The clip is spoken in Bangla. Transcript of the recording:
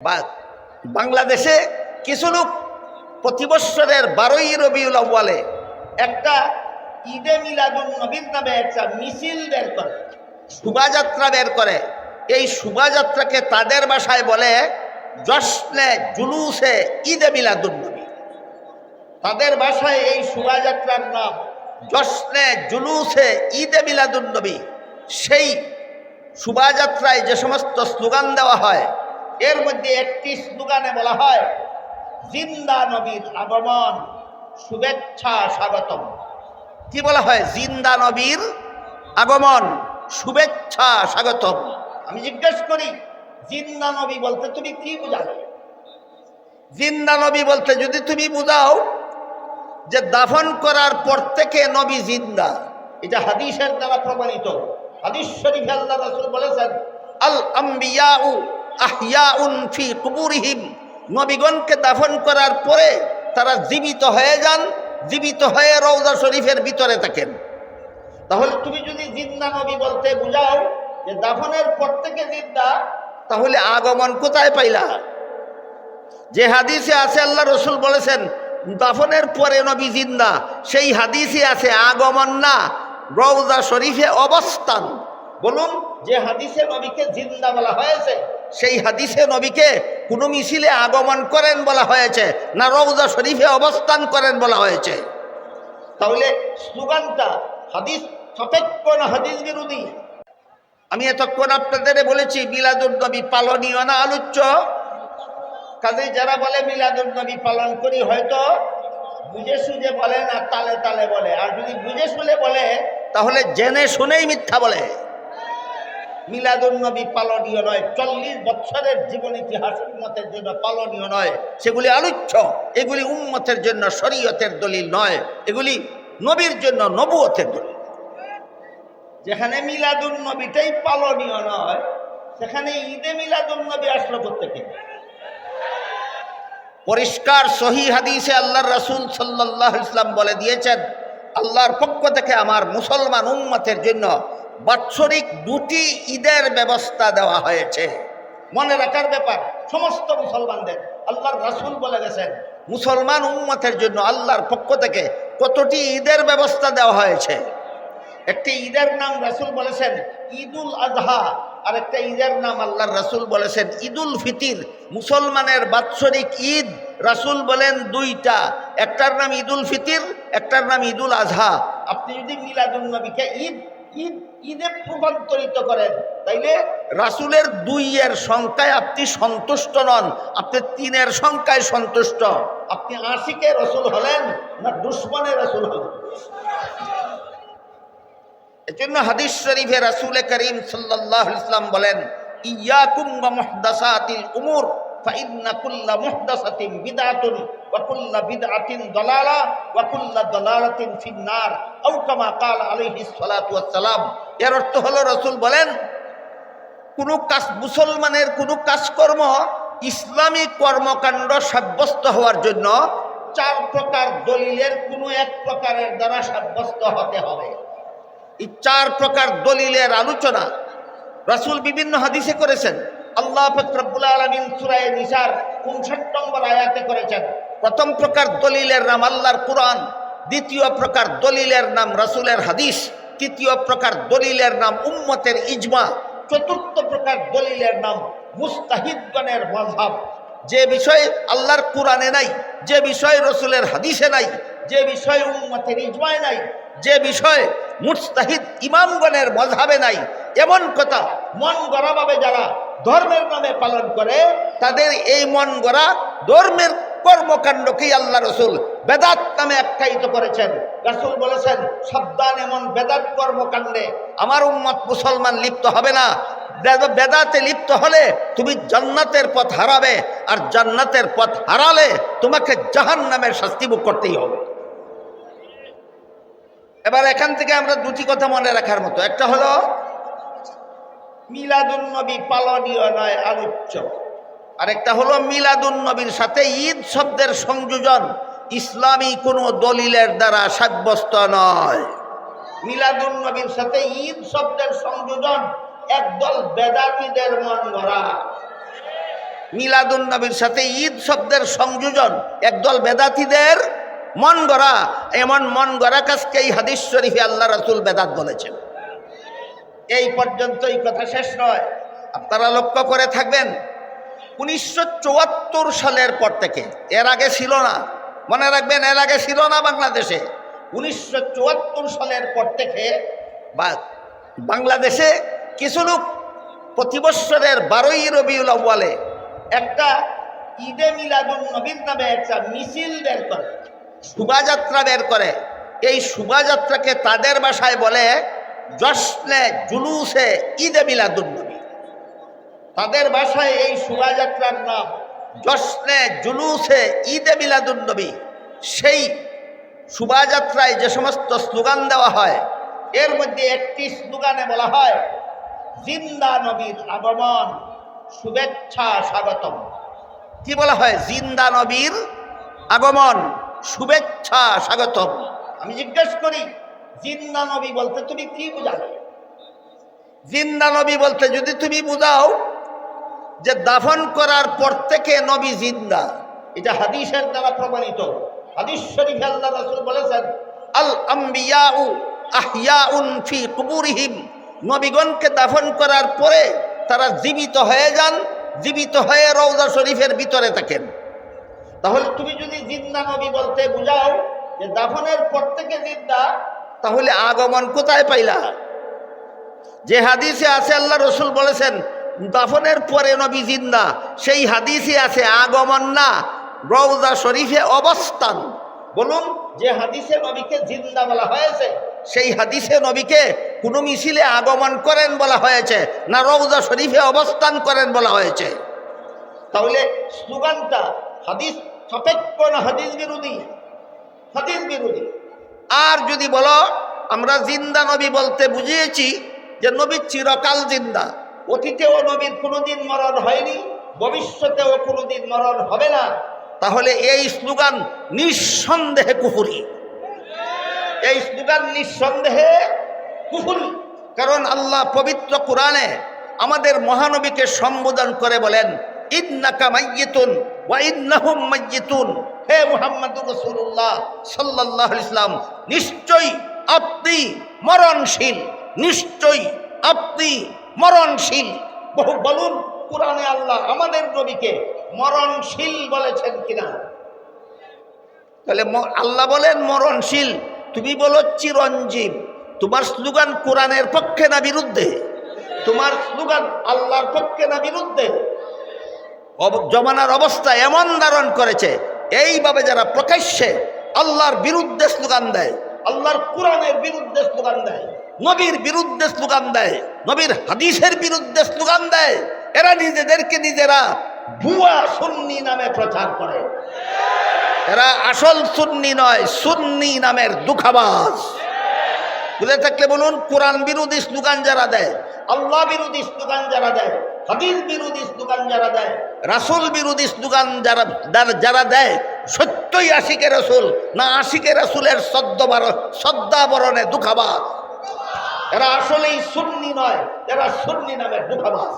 বা বাংলাদেশে কিছু লোক প্রতি বৎসরের বারোই রবিউল আউ্বালে একটা ঈদে মিলাদুল নবীর নামে একটা মিছিল বের করে, শোভাযাত্রা বের করে। এই শোভাযাত্রাকে তাদের ভাষায় বলে জশ্নে জুলুসে ঈদে মিলাদুল নবী। তাদের ভাষায় এই শোভাযাত্রার নাম জশ্নে জুলুসে ঈদে মিলাদুল নবী। সেই শোভাযাত্রায় যে সমস্ত স্লোগান দেওয়া হয় এর মধ্যে একটি স্লোগানে বলা হয়, জিন্দা নবীর আগমন, শুভেচ্ছা স্বাগতম। কি বলা হয়? জিন্দা নবীর আগমন, শুভেচ্ছা স্বাগতম। আমি জিজ্ঞেস করি, জিন্দা নবী বলতে তুমি কি বুঝাও জিন্দা নবী বলতে যদি তুমি বুঝাও যে দাফন করার পর থেকে নবী জিন্দা, এটা হাদিসের দ্বারা প্রমাণিত। হাদিস শরীফ আল্লাহ রাসূল বলেছেন আল আম্বিয়াউ আহিয়াউন ফি কুবুরিহিম। নবীগণকে দাফন করার পরে তারা জীবিত হয়ে যান, জীবিত হয়ে রওজা শরীফের ভিতরে থাকেন। তাহলে তুমি যদি জিন্দা নবী বলতে বুঝাও যে দাফনের পর থেকে জিন্দা, তাহলে আগমন কোথায় পাইলা? যে হাদিসে আছে, আল্লাহ রসুল বলেছেন, দাফনের পরে নবী জিন্দা, সেই হাদিসে আছে আগমন না রৌজা শরীফে অবস্থান। বলুন, যে হাদিসে নবীকে জিন্দা বলা হয়েছে সেই হাদিসে নবীকে কোনো মিছিলে আগমন করেন বলা হয়েছে, না রওজা শরীফে অবস্থান করেন বলা হয়েছে। তাহলে স্লোগানটা, হাদিস সাপেক্ষ না হাদিস বিরোধী? আমি এতক্ষণ আপনাদের বলেছি মিলাদুল নবী পালনীয় না আলোচ্য? কাজে যারা বলে মিলাদুল নবী পালন করি, হয়তো বুঝে সুঝে বলে না, তালে তালে বলে। আর যদি বুঝে শুনে বলে, তাহলে জেনে শুনেই মিথ্যা বলে। মিলাদুল নবী পালনীয় নয়, চল্লিশ বছরের জীবন ইতিহাস উন্মতের জন্য পালনীয় নয়। সেগুলি আলোচ্য এগুলি উন্মতের জন্য শরীয়তের দলিল নয়, এগুলি নবীর জন্য নবুয়তের দলিল। যেখানে মিলাদুল নবীটাই পালনীয় নয়, সেখানে ঈদে মিলাদুল নবী আসলো প্রত্যেকে পরিষ্কার সহি হাদিসে আল্লাহর রাসূল আলাইহি ইসলাম বলে দিয়েছেন, আল্লাহর পক্ষ থেকে আমার মুসলমান উম্মতের জন্য বাৎসরিক দুটি ঈদের ব্যবস্থা দেওয়া হয়েছে। মনে রাখার ব্যাপার, সমস্ত মুসলমানদের, আল্লাহর রাসূল বলে গেছেন, মুসলমান উম্মতের জন্য আল্লাহর পক্ষ থেকে কতটি ঈদের ব্যবস্থা দেওয়া হয়েছে? একটি ঈদের নাম রাসূল বলেছেন ঈদুল আজহা আর একটা ঈদের নাম আল্লাহর রাসূল বলেছেন ঈদুল ফিতির। মুসলমানের বাৎসরিক ঈদ রাসূল বলেন দুইটা, একটার নাম ঈদুল ফিতির, একটার নাম ঈদুল আজহা আপনি যদি মিলাদুল নবীকে ঈদ ঈদ ঈদে রূপান্তরিত করেন, তাইলে? রাসূলের দুইয়ের সংখ্যায় আপনি সন্তুষ্ট নন, আপনি তিনের সংখ্যায় সন্তুষ্ট। আপনি আশিকে রসুল হলেন না দুশ্মনের রসুল হলেন? এজন্য হাদিস শরীফে রাসূল করিম আলাইহি ইসলাম বলেন, ইয়াকুম ওয়া মুহদাসাতিল উমুর ওয়া কুল্লা দালালাতিন ফিন্নার আও কামা ক্বাল আলাইহিস সালাতু ওয়াস সালাম। এর অর্থ হলো রসুল বলেন, কোনো কাজ মুসলমানের কোনো কাজকর্ম ইসলামী কর্মকাণ্ড সাব্যস্ত হওয়ার জন্য চার প্রকার দলিলের কোনো এক প্রকারের দ্বারা সাব্যস্ত হতে হবে। এই চার প্রকার দলিলের আলোচনা রাসূল বিভিন্ন হাদিসে করেছেন। আল্লাহ ফকরবুল আলমিন সুরায় নিসার উনষাট নম্বর আয়াতে করেছেন, প্রথম প্রকার দলিলের নাম আল্লাহর কোরআন, দ্বিতীয় প্রকার দলিলের নাম রাসূলের হাদিস। তৃতীয় প্রকার দলিলের নাম উম্মতের ইজমা। চতুর্থ প্রকার দলিলের নাম মুস্তাহিদগণের মজহাব যে বিষয় আল্লাহর কোরআনে নাই, যে বিষয় রসুলের হাদিসে নাই, যে বিষয় উম্মতের ইজমায় নাই, যে বিষয় মুস্তাহিদ ইমামগণের মজহাবে নাই, এমন কথা মন গড়াভাবে যারা ধর্মের নামে পালন করে, তাদের এই মন গড়া ধর্মের কর্মকাণ্ডকেই আল্লাহ রসুল? বেদাত নামে আখ্যায়িত করেছেন। রসুল বলেছেন, সাবধান এমন বেদাত কর্মকাণ্ডে আমার উম্মত মুসলমান লিপ্ত হবে না। বেদাতে লিপ্ত হলে তুমি জান্নাতের পথ হারাবে, আর জান্নাতের পথ হারালে তোমাকে জাহান নামের শাস্তি ভোগ করতেই হবে। এবার এখান থেকে আমরা দুটি কথা মনে রাখার মতো। একটা হলো, মিলাদুন নবী পালনীয় নয় আলোচ্য আরেকটা হলো মিলাদুন নবীর সাথে ঈদ শব্দের সংযোজন। ইসলামী কোনো দলিলের দ্বারা সাব্যস্ত নয়। মিলাদুন নবীর সাথে ঈদ শব্দের সংযোজন একদল বেদাতিদের মন ধরা মিলাদুন নবীর সাথে ঈদ শব্দের সংযোজন একদল বেদাতিদের মন গড়া এমন মন গড়া কাজকে এই হাদিস শরীফে আল্লাহ রাসুল বেদাত বলেছেন। এই পর্যন্ত এই কথা শেষ নয়। আপনারা লক্ষ্য করে থাকবেন উনিশশো চুয়াত্তর সালের পর থেকে, এর আগে ছিল না, মনে রাখবেন এর আগে ছিল না বাংলাদেশে, উনিশশো চুয়াত্তর সালের পর থেকে বাংলাদেশে কিছু লোক প্রতি বৎসরের বারোই রবিউল আউ্বালে একটা ঈদে মিলাদুল নবীর নামে একটা মিছিল বের করে, শোভাযাত্রা বের করে। এই শোভাযাত্রাকে তাদের ভাষায় বলে, জশ্নে জুলুসে ঈদে মিলাদুল তাদের ভাষায় এই শোভাযাত্রার নাম, জশ্নে জুলুসে ঈদে মিলাদুল নবী। সেই শোভাযাত্রায় যে সমস্ত স্লোগান দেওয়া হয়, এর মধ্যে একটি স্লোগানে বলা হয়, জিন্দা নবীর আগমন, শুভেচ্ছা স্বাগতম। কি বলা হয়? জিন্দা নবীর আগমন, শুভেচ্ছা স্বাগতম। আমি জিজ্ঞেস করি, জিন্দা নবী বলতে তুমি কি বোঝাও জিন্দা নবী বলতে যদি তুমি বুঝাও যে দাফন করার পর থেকে নবী জিন্দা। এটা হাদিসের দ্বারা প্রমাণিত। হাদিস শরীফ আল্লাহ রাসূল বলেছেন, আল আম্বিয়াউ আহিয়াউন ফি কুবুরিহিম। নবীগণকে দাফন করার পরে তারা জীবিত হয়ে যান, জীবিত হয়ে রওজা শরীফের ভিতরে থাকেন। তাহলে তুমি যদি জিন্দা নবী বলতে বুঝাও যে দাফনের পর থেকে জিন্দা, তাহলে আগমন কোথায় পাইলা? যে হাদিসে আছে, আল্লাহ রসুল বলেছেন দাফনের পরে নবী জিন্দা, সেই হাদিসে আছে আগমন না, রওজা শরীফে অবস্থান। বলুন, যে হাদিসে নবীকে জিন্দা বলা হয়েছে, সেই হাদিসে নবীকে কোনো মিছিলে আগমন করেন বলা হয়েছে, না রওজা শরীফে অবস্থান করেন বলা হয়েছে। তাহলে স্লোগানটা হাদিস সাপেক্ষ না হাদিস বিরোধী? হাদিস বিরোধী। আর যদি বলো, আমরা জিন্দা নবী বলতে বুঝিয়েছি যে নবী চিরকাল জিন্দা। অতীতেও নবীর কোনোদিন মরণ হয়নি, ভবিষ্যতেও কোনোদিন মরণ হবে না। তাহলে এই স্লোগান নিঃসন্দেহে কুহুরি এই স্লোগান নিঃসন্দেহে কুহুরি কারণ আল্লাহ পবিত্র কোরআনে আমাদের মহানবীকে সম্বোধন করে বলেন, ইন্নাকা মাইয়িতুন ওয়া ইন্নাহুম মাইয়িতুন। হে মুহাম্মদুর রাসূলুল্লাহ সাল্লাল্লাহু আলাইহি ইসলাম নিশ্চয়ই আপনি মরণশীল, নিশ্চয়ই আপনি মরণশীল। বহু বলুন, কোরআনে আল্লাহ আমাদের নবীকে মরণশীল বলেছেন কিনা? তাহলে আল্লাহ বলেন মরণশীল। তুমি বলো চিরঞ্জীব। তোমার স্লোগান কোরআনের পক্ষে না বিরুদ্ধে? তোমার স্লোগান আল্লাহর পক্ষে না বিরুদ্ধে? জমানার অবস্থা এমন ধারণ করেছে, এইভাবে যারা প্রকাশ্যে আল্লাহর বিরুদ্ধে স্লোগান দেয়, আল্লাহর কোরআনের বিরুদ্ধে স্লোগান দেয়। নবীর বিরুদ্ধে স্লোগান দেয়, নবীর হাদিসের বিরুদ্ধে স্লোগান দেয়। এরা নিজেদেরকে নিজেরা ভুয়া সুন্নি নামে প্রচার করে। এরা আসল সুন্নি নয়, সুন্নি নামের দুঃখাবাজ। বুঝে থাকলে বলুন, কোরআন বিরোধী স্লোগান যারা দেয়, আল্লাহ বিরোধী স্লোগান যারা দেয়, হাদিস বিরোধী স্লোগান যারা দেয়, রাসুল বিরোধী স্লোগান যারা যারা- দেয়, সত্যই আশিকে রসুল না আশিকে রসুলের সদ্যবার সদ্যাবরণে দুঃখাবাজ। এরা আসলেই সুন্নি নয় এরা সুন্নি নামের দুঃখাবাজ